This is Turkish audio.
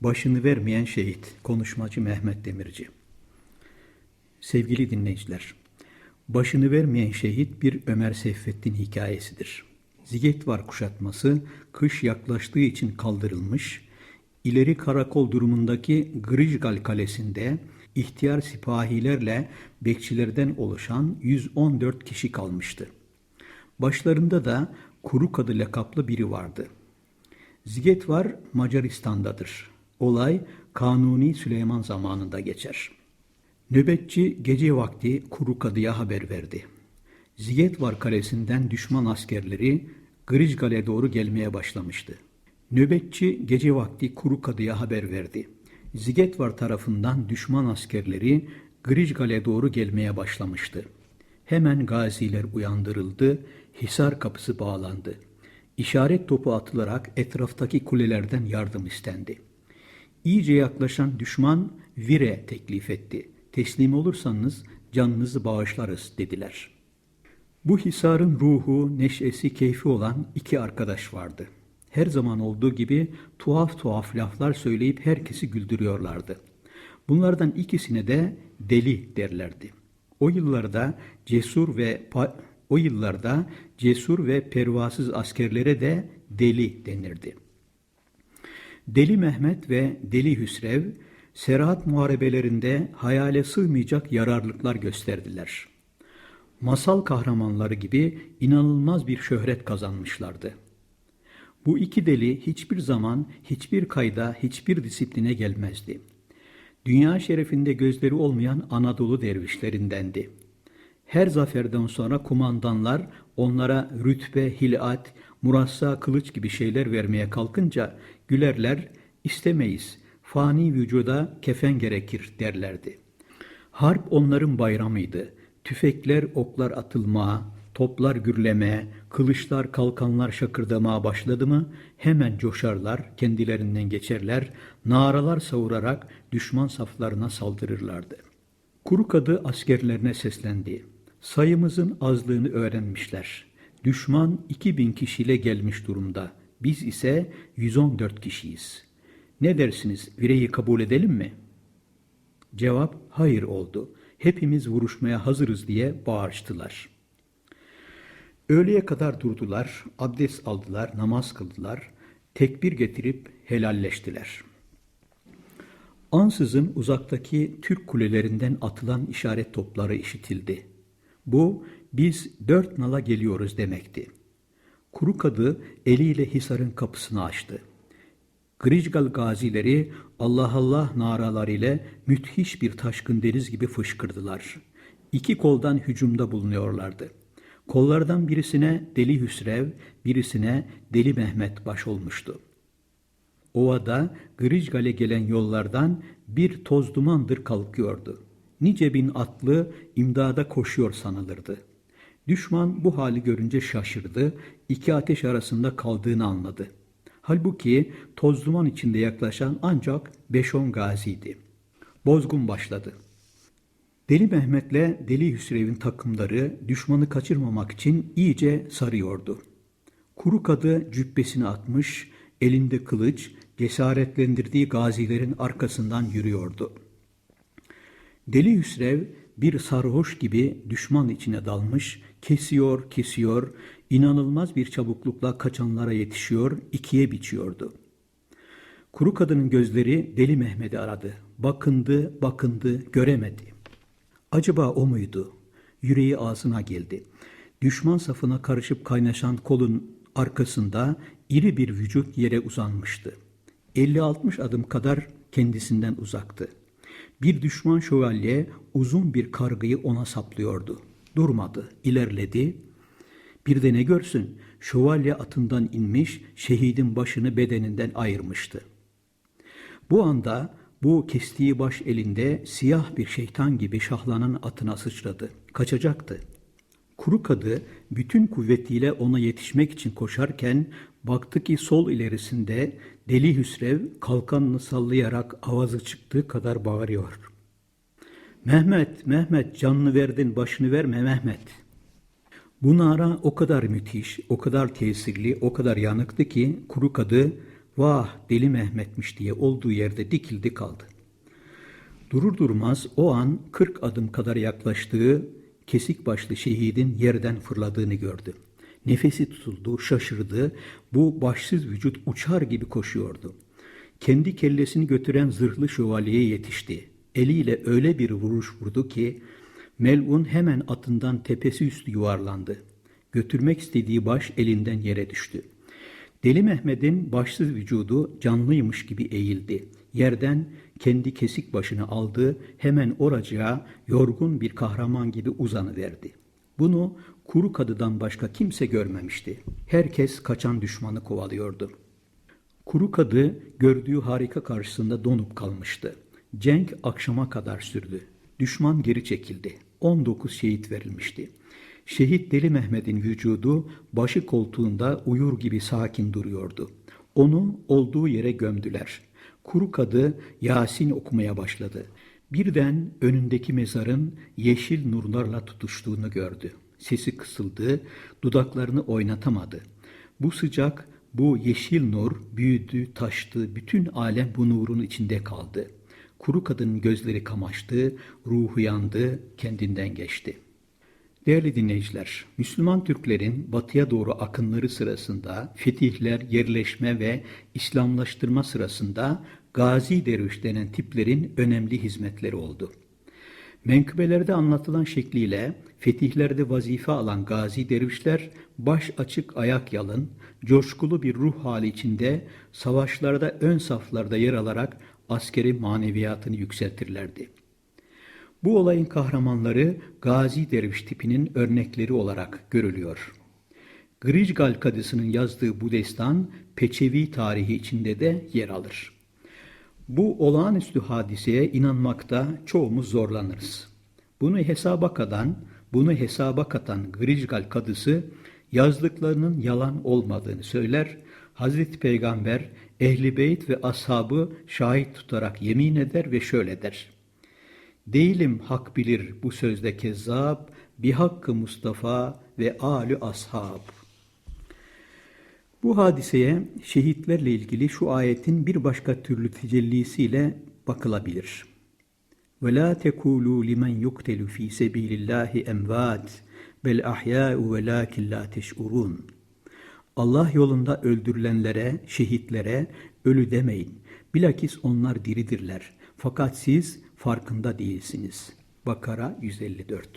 Başını vermeyen şehit, konuşmacı Mehmet Demirci. Sevgili dinleyiciler, başını vermeyen şehit bir Ömer Seyfettin hikayesidir. Ziget kuşatması kış yaklaştığı için kaldırılmış, ileri karakol durumundaki Grijgal Kalesi'nde ihtiyar sipahilerle bekçilerden oluşan 114 kişi kalmıştı. Başlarında da Kuru Kadı lakaplı biri vardı. Ziget var Macaristan'dadır. Olay Kanuni Süleyman zamanında geçer. Nöbetçi gece vakti Kuru Kadı'ya haber verdi. Zigetvar kalesinden düşman askerleri Grijgal'e doğru gelmeye başlamıştı. Nöbetçi gece vakti Kuru Kadı'ya haber verdi. Zigetvar tarafından düşman askerleri Grijgal'e doğru gelmeye başlamıştı. Hemen gaziler uyandırıldı, Hisar kapısı bağlandı. İşaret topu atılarak etraftaki kulelerden yardım istendi. İyice yaklaşan düşman vire teklif etti. Teslim olursanız canınızı bağışlarız dediler. Bu hisarın ruhu, neşesi, keyfi olan iki arkadaş vardı. Her zaman olduğu gibi tuhaf tuhaf laflar söyleyip herkesi güldürüyorlardı. Bunlardan ikisine de deli derlerdi. O yıllarda cesur ve o yıllarda cesur ve pervasız askerlere de deli denirdi. Deli Mehmet ve Deli Hüsrev Serhat muharebelerinde hayale sığmayacak yararlıklar gösterdiler. Masal kahramanları gibi inanılmaz bir şöhret kazanmışlardı. Bu iki deli hiçbir zaman, hiçbir kayda, hiçbir disipline gelmezdi. Dünya şerefinde gözleri olmayan Anadolu dervişlerindendi. Her zaferden sonra kumandanlar onlara rütbe, hilat, murassa, kılıç gibi şeyler vermeye kalkınca gülerler, istemeyiz, fani vücuda kefen gerekir derlerdi. Harp onların bayramıydı. Tüfekler, oklar atılmaya, toplar gürlemeye, kılıçlar, kalkanlar şakırdamaya başladı mı hemen coşarlar, kendilerinden geçerler, naralar savurarak düşman saflarına saldırırlardı. Kuru kadı askerlerine seslendi. Sayımızın azlığını öğrenmişler. Düşman 2000 kişiyle gelmiş durumda. Biz ise 114 kişiyiz. Ne dersiniz, vireyi kabul edelim mi? Cevap hayır oldu. Hepimiz vuruşmaya hazırız diye bağırıştılar. Öğleye kadar durdular, abdest aldılar, namaz kıldılar, tekbir getirip helalleştiler. Ansızın uzaktaki Türk kulelerinden atılan işaret topları işitildi. Bu biz dört nala geliyoruz demekti. Kuru kadı eliyle Hisar'ın kapısını açtı. Grijgal gazileri Allah Allah naralar ile müthiş bir taşkın deniz gibi fışkırdılar. İki koldan hücumda bulunuyorlardı. Kollardan birisine Deli Hüsrev, birisine Deli Mehmet baş olmuştu. Ovada Grijgal'e gelen yollardan bir toz dumandır kalkıyordu. Nice bin atlı imdada koşuyor sanılırdı. Düşman bu hali görünce şaşırdı, iki ateş arasında kaldığını anladı. Halbuki toz duman içinde yaklaşan ancak beş on gaziydi. Bozgun başladı. Deli Mehmet'le Deli Hüsrev'in takımları düşmanı kaçırmamak için iyice sarıyordu. Kuru kadı cübbesini atmış, elinde kılıç, cesaretlendirdiği gazilerin arkasından yürüyordu. Deli Hüsrev bir sarhoş gibi düşman içine dalmış, kesiyor, kesiyor, inanılmaz bir çabuklukla kaçanlara yetişiyor, ikiye biçiyordu. Kuru kadının gözleri Deli Mehmet'i aradı. Bakındı, bakındı, göremedi. Acaba o muydu? Yüreği ağzına geldi. Düşman safına karışıp kaynaşan kolun arkasında iri bir vücut yere uzanmıştı. 50-60 adım kadar kendisinden uzaktı. Bir düşman şövalye uzun bir kargıyı ona saplıyordu. Durmadı, ilerledi. Bir de ne görsün, şövalye atından inmiş, şehidin başını bedeninden ayırmıştı. Bu anda bu kestiği baş elinde siyah bir şeytan gibi şahlanan atına sıçradı. Kaçacaktı. Kuru kadı bütün kuvvetiyle ona yetişmek için koşarken baktı ki sol ilerisinde Deli Hüsrev kalkanını sallayarak avazı çıktığı kadar bağırıyor. Mehmet, Mehmet canını verdin başını verme Mehmet. Bu nara o kadar müthiş, o kadar tesirli, o kadar yanıktı ki kuru kadı vah deli Mehmet'miş diye olduğu yerde dikildi kaldı. Durur durmaz o an 40 adım kadar yaklaştığı kesik başlı şehidin yerden fırladığını gördü. Nefesi tutuldu, şaşırdı. Bu başsız vücut uçar gibi koşuyordu. Kendi kellesini götüren zırhlı şövalyeye yetişti. Eliyle öyle bir vuruş vurdu ki melun hemen atından tepesi üstü yuvarlandı. Götürmek istediği baş elinden yere düştü. Deli Mehmet'in başsız vücudu canlıymış gibi eğildi. Yerden kendi kesik başını aldı, hemen oracığa yorgun bir kahraman gibi uzanıverdi. Bunu kuru kadıdan başka kimse görmemişti. Herkes kaçan düşmanı kovalıyordu. Kuru kadı gördüğü harika karşısında donup kalmıştı. Cenk akşama kadar sürdü. Düşman geri çekildi. 19 şehit verilmişti. Şehit Deli Mehmet'in vücudu başı koltuğunda uyur gibi sakin duruyordu. Onu olduğu yere gömdüler. Kuru kadı Yasin okumaya başladı. Birden önündeki mezarın yeşil nurlarla tutuştuğunu gördü. Sesi kısıldı, dudaklarını oynatamadı. Bu sıcak, bu yeşil nur büyüdü, taştı, bütün alem bu nurun içinde kaldı. Kuru kadının gözleri kamaştı, ruhu yandı, kendinden geçti.'' Değerli dinleyiciler, Müslüman Türklerin batıya doğru akınları sırasında fetihler, yerleşme ve İslamlaştırma sırasında gazi derviş denen tiplerin önemli hizmetleri oldu. Menkıbelerde anlatılan şekliyle fetihlerde vazife alan gazi dervişler baş açık ayak yalın, coşkulu bir ruh hali içinde savaşlarda ön saflarda yer alarak askeri maneviyatını yükseltirlerdi. Bu olayın kahramanları Gazi Derviş tipinin örnekleri olarak görülüyor. Grijgal Kadısı'nın yazdığı bu destan Peçevi tarihi içinde de yer alır. Bu olağanüstü hadiseye inanmakta çoğumuz zorlanırız. Bunu hesaba katan, bunu hesaba katan Grijgal Kadısı yazdıklarının yalan olmadığını söyler. Hazreti Peygamber Ehli Beyt ve ashabı şahit tutarak yemin eder ve şöyle der. Değilim hak bilir bu sözde kezzab, bir hakkı Mustafa ve alü ashab. Bu hadiseye şehitlerle ilgili şu ayetin bir başka türlü tecellisiyle bakılabilir. وَلَا تَكُولُوا لِمَنْ يُقْتَلُ ف۪ي سَب۪يلِ اللّٰهِ اَمْوَاتٍ بَلْ اَحْيَاءُ وَلَاكِنْ لَا تَشْعُرُونَ Allah yolunda öldürülenlere, şehitlere ölü demeyin. Bilakis onlar diridirler. Fakat siz farkında değilsiniz. Bakara 154